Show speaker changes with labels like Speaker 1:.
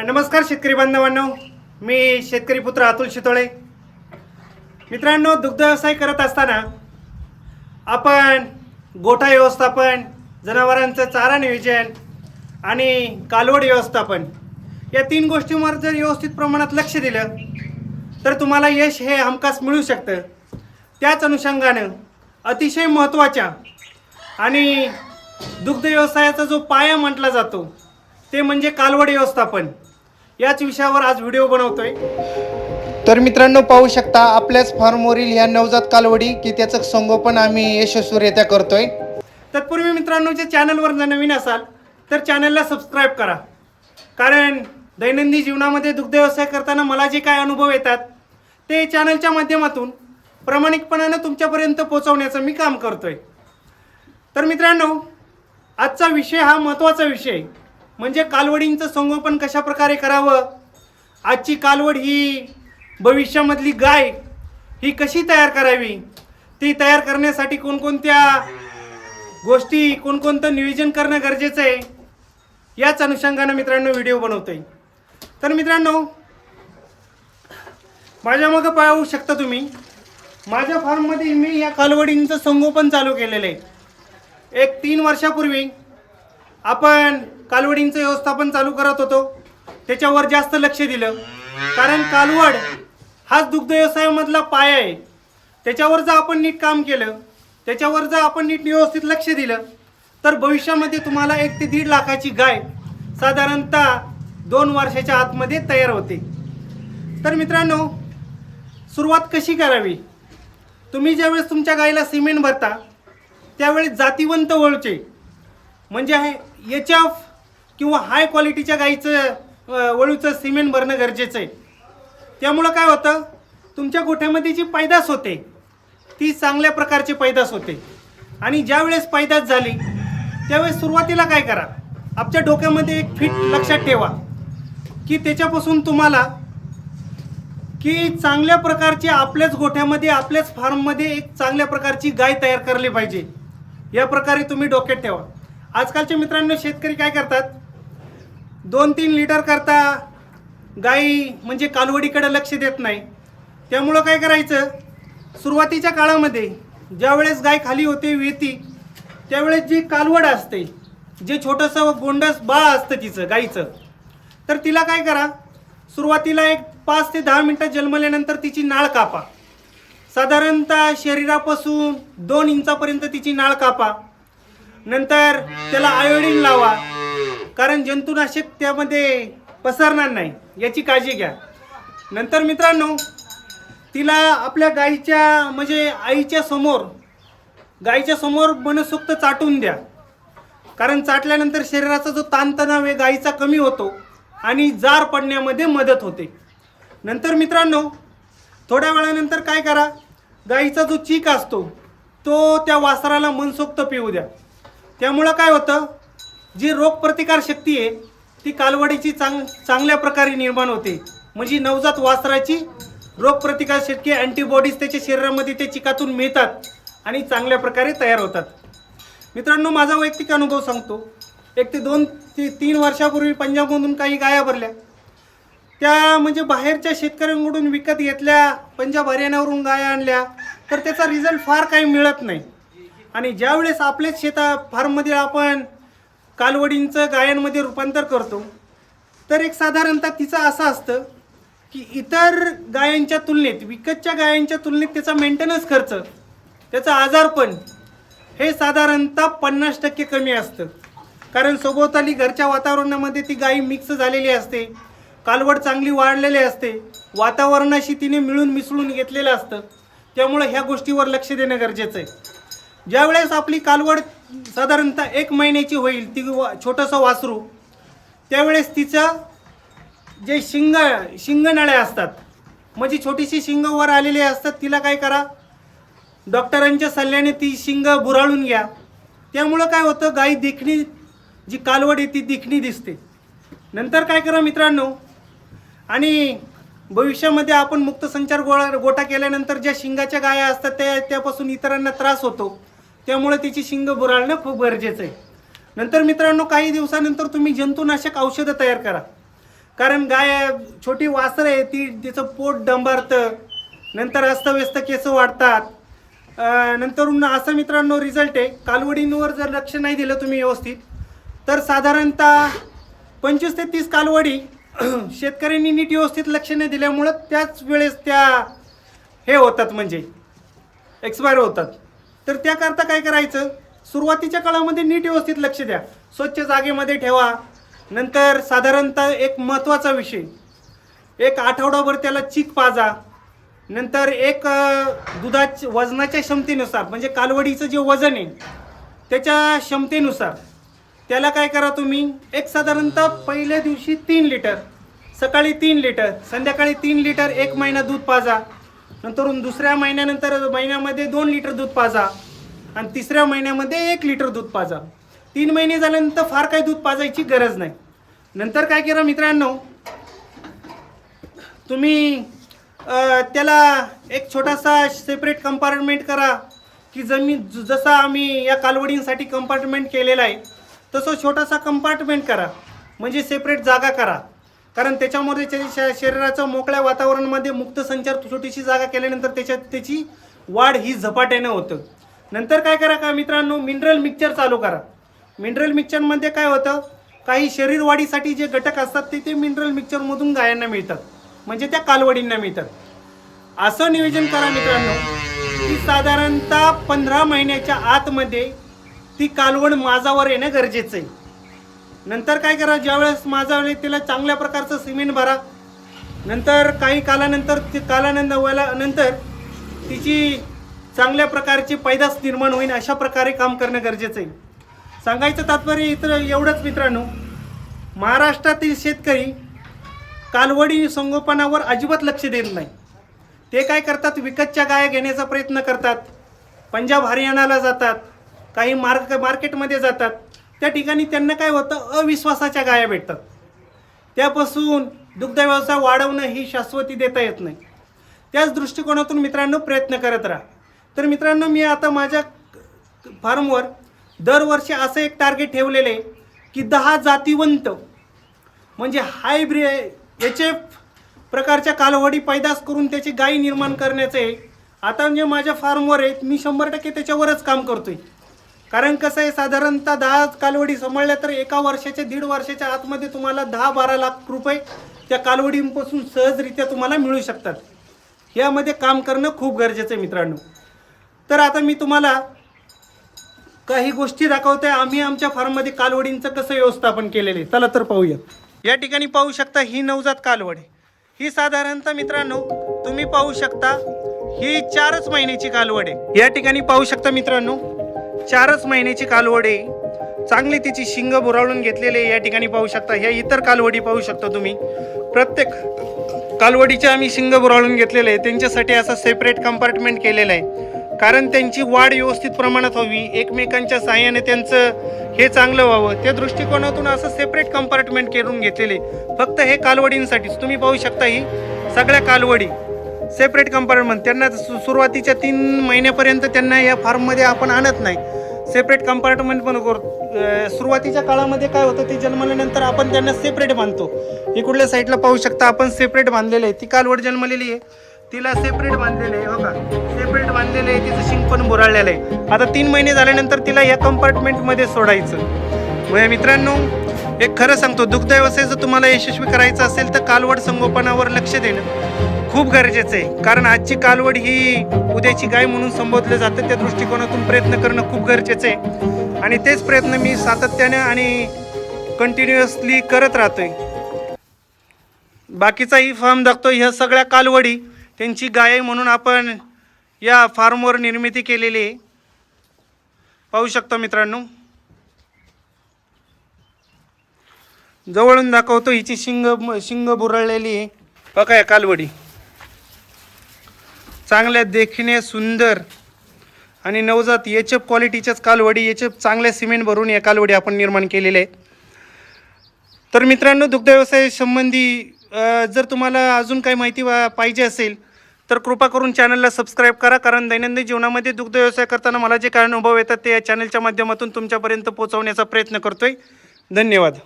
Speaker 1: नमस्कार शेतकरी बांधवांनो. मी शेतकरी पुत्र अतुल शितोळे. मित्रांनो दुग्ध व्यवसाय करत असताना आपण गोठा व्यवस्थापन जनावरांचं चारा नियोजन आणि कालवड व्यवस्थापन या तीन गोष्टींवर जर व्यवस्थित प्रमाणात लक्ष दिलं तर तुम्हाला यश हे हमखास मिळू शकतं. त्याच अनुषंगानं अतिशय महत्त्वाच्या आणि दुग्ध व्यवसायाचा जो पाया म्हटला जातो ते म्हणजे कालवड व्यवस्थापन. याच विषयावर आज व्हिडिओ बनवतोय.
Speaker 2: तर मित्रांनो पाहू शकता आपल्याच फार्मवरील ह्या नवजात कालवडी की त्याचं संगोपन आम्ही यशस्वीरित्या करतोय.
Speaker 1: तत्पूर्वी मित्रांनो जे चॅनलवर जर नवीन असाल तर चॅनलला सबस्क्राईब करा. कारण दैनंदिन जीवनामध्ये दुग्ध व्यवसाय करताना मला जे काय अनुभव येतात ते चॅनलच्या माध्यमातून प्रामाणिकपणानं तुमच्यापर्यंत पोहोचवण्याचं मी काम करतोय. तर मित्रांनो आजचा विषय हा महत्त्वाचा विषय म्हणजे कालवडींचं संगोपन कशा प्रकारे करावं? आजची कालवड ही भविष्यामधली गाय ही कशी तयार करावी? ती तयार करण्यासाठी कोणकोणत्या गोष्टी कोणकोणतं नियोजन करणं गरजेचं आहे याच अनुषंगानं मित्रांनो व्हिडिओ बनवतोय. तर मित्रांनो माझ्या मग पाहू शकता तुम्ही माझ्या फार्ममध्ये मी या कालवडींचं संगोपन चालू केलेलं आहे. एक तीन वर्षापूर्वी आपण कालवडींचं व्यवस्थापन चालू करत होतो. त्याच्यावर जास्त लक्ष दिलं. कारण कालवड हाच दुग्ध व्यवसायामधला पाया आहे. त्याच्यावर जर आपण नीट काम केलं त्याच्यावर जर आपण नीट व्यवस्थित लक्ष दिलं तर भविष्यामध्ये तुम्हाला एक ते दीड लाखाची गाय साधारणतः दोन वर्षाच्या आतमध्ये तयार होते. तर मित्रांनो सुरुवात कशी करावी? तुम्ही ज्यावेळेस तुमच्या गायीला सिमेंट भरता त्यावेळेस जातीवंत वळचे म्हणजे आहे एच एफ किंवा हाय क्वालिटीच्या गाईचं वळूचं सिमेंट भरणं गरजेचं आहे. त्यामुळं काय होतं? तुमच्या गोठ्यामध्ये जी पैदास होते ती चांगल्या प्रकारची पैदास होते. आणि ज्यावेळेस पैदास झाली त्यावेळेस सुरुवातीला काय करा? आपल्या डोक्यामध्ये एक फिट लक्षात ठेवा. की त्याच्यापासून तुम्हाला की चांगल्या प्रकारची आपल्याच गोठ्यामध्ये आपल्याच फार्ममध्ये एक चांगल्या प्रकारची गाय तयार करली पाहिजे. या प्रकारे तुम्ही डोक्यात ठेवा. आजकालच्या मित्रांनो शेतकरी काय करतात? दोन तीन लिटर करता गाई म्हणजे कालवडीकडे लक्ष देत नाही. त्यामुळं काय करायचं? सुरुवातीच्या काळामध्ये ज्यावेळेस गाय खाली होते वेती त्यावेळेस जी कालवड असते जे छोटंसं गोंडस बाळ असतं तिचं गाईचं तर तिला काय करा? सुरुवातीला एक पाच ते दहा मिनटं जन्मल्यानंतर तिची नाळ कापा. साधारणतः शरीरापासून दोन इंचापर्यंत तिची नाळ कापा. नंतर त्याला आयोडीन लावा. कारण जंतुनाशक त्यामध्ये पसरणार नाही याची काळजी घ्या. नंतर मित्रांनो तिला आपल्या गाईच्या म्हणजे आईच्या समोर गाईच्या समोर मनसोक्त चाटून द्या. कारण चाटल्यानंतर शरीराचा जो ताणतणाव आहे गाईचा कमी होतो आणि जार पडण्यामध्ये मदत होते. नंतर मित्रांनो थोड्या वेळानंतर काय करा गाईचा जो चीक असतो तो त्या वासराला मनसोक्त पिऊ द्या. त्यामुळं काय होतं जी रोगप्रतिकार शक्ती आहे ती कालवडीची चांग चांगल्या प्रकारे निर्माण होते. म्हणजे नवजात वासराची रोगप्रतिकार शक्ती अँटीबॉडीज त्याच्या शरीरामध्ये ते चिकातून मिळतात आणि चांगल्या प्रकारे तयार होतात. मित्रांनो माझा वैयक्तिक अनुभव सांगतो. एक ते दोन ते तीन वर्षापूर्वी पंजाबमधून काही गाया भरल्या. त्या म्हणजे बाहेरच्या शेतकऱ्यांकडून विकत घेतल्या पंजाब हरियाणावरून गाया आणल्या. तर त्याचा रिझल्ट फार काही मिळत नाही. आणि ज्यावेळेस आपल्याच शेता फार्ममध्ये आपण कालवडींचं गायनमध्ये रूपांतर करतो. तर एक साधारणतः तिचं असं असतं की इतर गायांच्या तुलनेत विकतच्या गायांच्या तुलनेत त्याचा मेंटेनन्स खर्च त्याचं आजारपण हे साधारणतः पन्नास टक्के कमी असतं. कारण सभोवताली घरच्या वातावरणामध्ये ती गाई मिक्स झालेली असते कालवड चांगली वाढलेली असते वातावरणाशी तिने मिळून मिसळून घेतलेलं असतं. त्यामुळं ह्या गोष्टीवर लक्ष देणं गरजेचं आहे. ज्यावेळेस आपली कालवड साधारणतः एक महिन्याची होईल ती वा छोटंसं वासरू त्यावेळेस तिचं जे शिंग शिंगनळ्या असतात म्हणजे छोटीशी शिंग वर आलेली असतात तिला काय करा डॉक्टरांच्या सल्ल्याने ती शिंग बुराळून घ्या. त्यामुळं काय होतं गाई देखणी जी कालवड आहे ती देखणी दिसते. नंतर काय करा मित्रांनो आणि भविष्यामध्ये आपण मुक्त संचार गोळा गोटा केल्यानंतर ज्या शिंगाच्या गाया असतात त्या त्यापासून इतरांना त्रास होतो. त्यामुळे तिची शिंग बुराळणं खूप गरजेचं आहे. नंतर मित्रांनो काही दिवसानंतर तुम्ही जंतुनाशक औषधं तयार करा. कारण गाय छोटी वासर आहे ती तिचं पोट डंबारतं नंतर अस्तव्यस्त केस वाढतात. नंतर असं मित्रांनो रिझल्ट आहे. कालवडींवर जर लक्ष नाही दिलं तुम्ही व्यवस्थित तर साधारणतः पंचवीस ते तीस कालवडी शेतकऱ्यांनी नीट व्यवस्थित लक्ष नाही दिल्यामुळं त्याच वेळेस त्या हे होतात म्हणजे एक्सपायर होतात. तर त्याकरता काय करायचं? सुरुवातीच्या काळामध्ये नीट व्यवस्थित लक्ष द्या. स्वच्छ जागेमध्ये ठेवा. नंतर साधारणतः एक महत्त्वाचा विषय. एक आठवडाभर त्याला चीक पाजा. नंतर एक दुधाच दुधाच्या वजनाच्या क्षमतेनुसार म्हणजे कालवडीचं जे वजन आहे त्याच्या क्षमतेनुसार त्याला काय करा तुम्ही? एक साधारणतः पहिल्या दिवशी तीन लिटर सकाळी तीन लिटर संध्याकाळी तीन लिटर एक महिना दूध पाजा. नंतरून दुसऱ्या महिन्यानंतर महिन्यामध्ये दोन लिटर दूध पाजा आणि तिसऱ्या महिन्यामध्ये एक लिटर दूध पाजा. तीन महिने झाल्यानंतर फार काही दूध पाजायची गरज नाही. नंतर काय करा मित्रांनो? तुम्ही त्याला एक छोटासा सेपरेट कंपार्टमेंट करा की जमीन जसा आम्ही या कालवडींसाठी कंपार्टमेंट केलेला आहे तसं छोटासा कंपार्टमेंट करा. म्हणजे सेपरेट जागा करा. कारण त्याच्यामध्ये त्याच्या श- शरीराचं मोकळ्या वातावरणामध्ये मुक्त संचार छोटीशी जागा केल्यानंतर त्याच्यात त्याची वाढ ही झपाट्यानं होतं. नंतर काय करा का मित्रांनो मिनरल मिक्सचर चालू करा. मिनरल मिक्सचरमध्ये काय होतं? काही शरीर वाढीसाठी जे घटक असतात ते ते मिनरल मिक्सचरमधून गायांना मिळतात. म्हणजे त्या कालवडींना मिळतात. असं नियोजन करा मित्रांनो की साधारणतः पंधरा महिन्याच्या आतमध्ये ती कालवड माझावर येणं गरजेचं आहे. नंतर काय करा ज्यावेळेस माझावर तिला चांगल्या प्रकारचं सिमेंट भरा. नंतर काही कालानंतर ती कालानंद व्हायला नंतर तिची चांगल्या प्रकारची पैदास निर्माण होईल अशा प्रकारे काम करणं गरजेचं आहे. सांगायचं तात्पर्य इतर एवढंच मित्रांनो महाराष्ट्रातील शेतकरी कालवडी संगोपनावर अजिबात लक्ष देत नाही. ते काय करतात विकतच्या गाया घेण्याचा प्रयत्न करतात. पंजाब हरियाणाला जातात. काही मार्क मार्केटमध्ये जातात. त्या ठिकाणी त्यांना काय होतं? अविश्वासाच्या गाया भेटतात. त्यापासून दुग्ध व्यवसाय वाढवणं ही शाश्वती देता येत नाही. त्याच दृष्टिकोनातून मित्रांनो प्रयत्न करत राहा. तर मित्रांनो मी आता माझ्या फार्मवर दरवर्षी असं एक टार्गेट ठेवलेलं आहे की दहा जातीवंत म्हणजे हायब्रि एच एफ प्रकारच्या कालवडी पैदास करून त्याची गायी निर्माण करण्याचं आहे. आता जे माझ्या फार्मवर आहेत मी शंभर टक्के त्याच्यावरच काम करतोय. कारण कसं आहे साधारणतः दहा कालवडी सांभाळल्या तर एका वर्षाच्या दीड वर्षाच्या आतमध्ये तुम्हाला दहा बारा लाख रुपये त्या कालवडींपासून सहजरित्या तुम्हाला मिळू शकतात. यामध्ये काम करणं खूप गरजेचं आहे मित्रांनो. तर आता मी तुम्हाला काही गोष्टी दाखवते आम्ही आमच्या फार्ममध्ये कालवडींचं कसं व्यवस्थापन केलेलं आहे. चला तर पाहूया. या ठिकाणी पाहू शकता ही नवजात कालवड. आहे ही साधारणतः मित्रांनो तुम्ही पाहू शकता ही चारच महिन्याची कालवड आहे. या ठिकाणी पाहू शकता मित्रांनो चारच महिन्याची कालवडे. चांगली तिची शिंग बुराळून घेतलेले या ठिकाणी पाहू शकता ह्या इतर कालवडी पाहू शकता तुम्ही. प्रत्येक कालवडीचे आम्ही शिंग बुराळून घेतलेले आहे. त्यांच्यासाठी असं सेपरेट कंपार्टमेंट केलेलं आहे. कारण त्यांची वाढ व्यवस्थित प्रमाणात व्हावी एकमेकांच्या साहाय्याने त्यांचं हे चांगलं व्हावं. त्या दृष्टिकोनातून असं सेपरेट कंपार्टमेंट करून घेतलेले फक्त हे कालवडींसाठीच. तुम्ही पाहू शकता ही सगळ्या कालवडी. सेपरेट कंपार्टमेंट त्यांना सु- सुरुवातीच्या तीन महिन्यापर्यंत त्यांना या फार्ममध्ये आपण आणत नाही. सेपरेट कंपार्टमेंट पण करतो सुरुवातीच्या काळामध्ये काय होतं ते जन्मल्यानंतर आपण त्यांना सेपरेट बांधतो. इकडल्या साईडला पाहू शकता आपण सेपरेट बांधलेलं आहे. ती कालवड जन्मलेली आहे. तिला सेपरेट बांधलेलं आहे हो का? सेपरेट बांधलेलं आहे तिचं शिंग पण बुराळलेलं आहे. आता तीन महिने झाल्यानंतर तिला या कंपार्टमेंटमध्ये सोडायचं. मित्रांनो एक खरं सांगतो दुग्ध व्यवसाय जर तुम्हाला यशस्वी करायचा असेल तर कालवड संगोपनावर लक्ष देणं खूप गरजेचं आहे. कारण आजची कालवड ही उद्याची गाय म्हणून संबोधलं जातं त्या दृष्टिकोनातून प्रयत्न करणं खूप गरजेचं आहे. आणि तेच प्रयत्न मी सातत्याने आणि कंटिन्युअसली करत राहतोय. बाकीचाही फार्म दाखतो ह्या सगळ्या कालवडी त्यांची गाय म्हणून आपण या फार्मवर निर्मिती केलेली आहे. पाहू शकता मित्रांनो. जवळून दाखवतो हिची शिंग शिंग बुरळलेली. आहे बघा या कालवडी. चांगल्या देखणे सुंदर आणि नवजात एच एफ क्वालिटीच्याच कालवडी एच एफ चांगल्या सिमेंट भरून या कालवडी आपण निर्माण केलेले आहेत तर मित्रांनो दुग्धव्यवसाय संबंधी जर तुम्हाला अजून काही माहिती वा- पाहिजे असेल तर कृपा करून चॅनलला सबस्क्राईब करा कारण दैनंदिन जीवनामध्ये दुग्ध व्यवसाय करताना मला जे काय अनुभव येतात ते या चॅनलच्या माध्यमातून तुमच्यापर्यंत पोहोचवण्याचा प्रयत्न करतोय. धन्यवाद.